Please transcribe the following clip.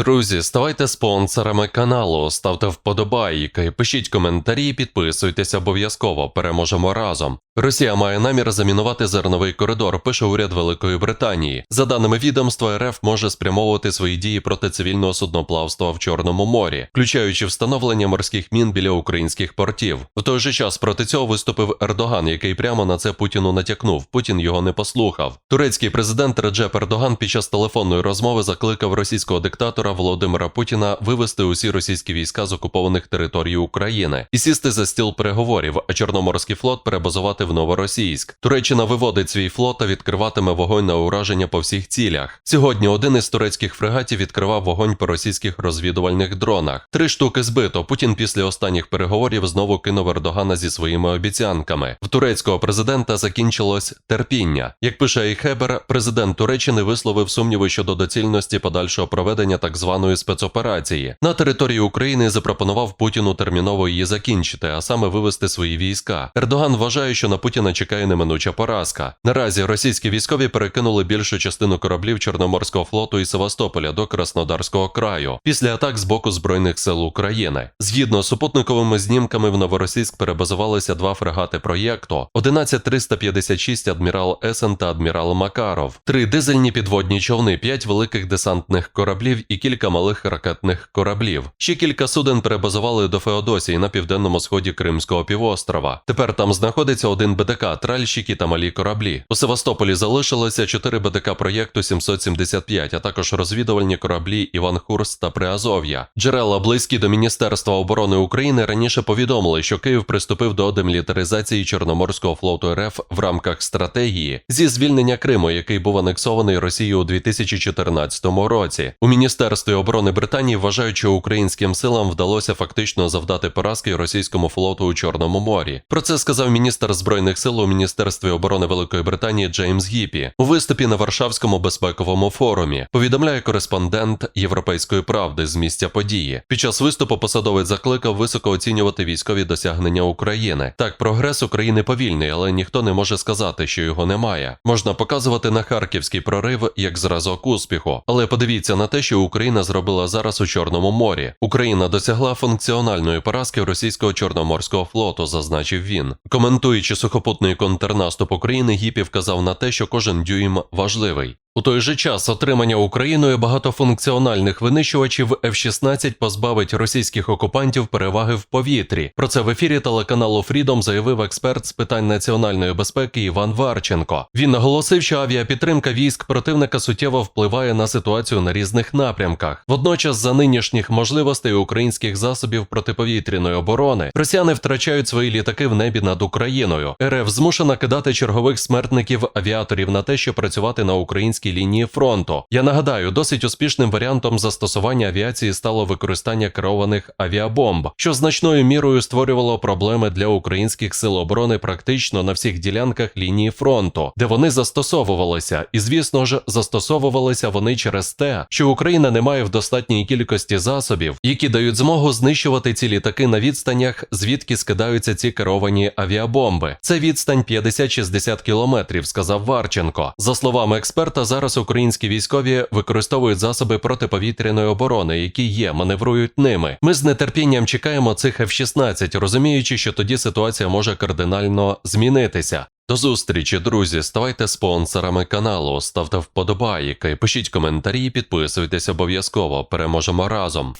Друзі, ставайте спонсорами каналу, ставте вподобайки, пишіть коментарі, підписуйтесь обов'язково. Переможемо разом. Росія має намір замінувати зерновий коридор, пише уряд Великої Британії. За даними відомства, РФ може спрямовувати свої дії проти цивільного судноплавства в Чорному морі, включаючи встановлення морських мін біля українських портів. В той же час проти цього виступив Ердоган, який прямо на це Путіну натякнув. Путін його не послухав. Турецький президент Реджеп Ердоган під час телефонної розмови закликав російського диктатора Володимира Путіна вивести усі російські війська з окупованих територій України і сісти за стіл переговорів, а Чорноморський флот перебазувати в Новоросійськ. Туреччина виводить свій флот та відкриватиме вогонь на ураження по всіх цілях. Сьогодні один із турецьких фрегатів відкривав вогонь по російських розвідувальних дронах. Три штуки збито. Путін після останніх переговорів знову кинув Ердогана зі своїми обіцянками. В турецького президента закінчилось терпіння. Як пише Айхебер, президент Туреччини висловив сумніви щодо доцільності подальшого проведення так званої спецоперації на території України. Запропонував Путіну терміново її закінчити, а саме вивести свої війська. Ердоган вважає, що на Путіна чекає неминуча поразка. Наразі російські військові перекинули більшу частину кораблів Чорноморського флоту із Севастополя до Краснодарського краю після атак з боку збройних сил України. Згідно з супутниковими знімками в Новоросійськ перебазувалися два фрегати проєкту: 11356 адмірал Есен та адмірал Макаров, три дизельні підводні човни, п'ять великих десантних кораблів і кілька малих ракетних кораблів. Ще кілька суден перебазували до Феодосії на південному сході Кримського півострова. Тепер там знаходиться один БДК, тральщики та малі кораблі. У Севастополі залишилося 4 БДК проєкту 775, а також розвідувальні кораблі Іван Хурс та Приазов'я. Джерела близькі до Міністерства оборони України раніше повідомили, що Київ приступив до демілітаризації Чорноморського флоту РФ в рамках стратегії зі звільнення Криму, який був анексований Росією у 2014 році. У міністерстві оборони Британії вважають, що українським силам вдалося фактично завдати поразки російському флоту у Чорному морі. Про це сказав міністр збройних сил у міністерстві оборони Великої Британії Джеймс Гіпі у виступі на Варшавському безпековому форумі. Повідомляє кореспондент Європейської правди з місця події. Під час виступу посадовець закликав високо оцінювати військові досягнення України. Так, прогрес України повільний, але ніхто не може сказати, що його немає. Можна показувати на харківський прорив як зразок успіху, але подивіться на те, що Україна зробила зараз у Чорному морі. Україна досягла функціональної поразки російського чорноморського флоту, зазначив він. Коментуючи сухопутний контрнаступ України, Гіпі вказав на те, що кожен дюйм важливий. У той же час отримання Україною багатофункціональних винищувачів F-16 позбавить російських окупантів переваги в повітрі. Про це в ефірі телеканалу Freedom заявив експерт з питань національної безпеки Іван Варченко. Він наголосив, що авіапідтримка військ противника суттєво впливає на ситуацію на різних напрямках. Водночас, за нинішніх можливостей українських засобів протиповітряної оборони, росіяни втрачають свої літаки в небі над Україною. РФ змушена кидати чергових смертників авіаторів на те, щоб працювати на українській лінії фронту. Я нагадаю, досить успішним варіантом застосування авіації стало використання керованих авіабомб, що значною мірою створювало проблеми для українських сил оборони практично на всіх ділянках лінії фронту, де вони застосовувалися, і звісно ж, застосовувалися вони через те, що Україна не має в достатній кількості засобів, які дають змогу знищувати ці літаки на відстанях, звідки скидаються ці керовані авіабомби. Це відстань 50-60 кілометрів, сказав Варченко. За словами експерта, зараз українські військові використовують засоби протиповітряної оборони, які є, маневрують ними. Ми з нетерпінням чекаємо цих F-16, розуміючи, що тоді ситуація може кардинально змінитися. До зустрічі, друзі. Ставайте спонсорами каналу, ставте вподобайки, пишіть коментарі, підписуйтесь обов'язково. Переможемо разом.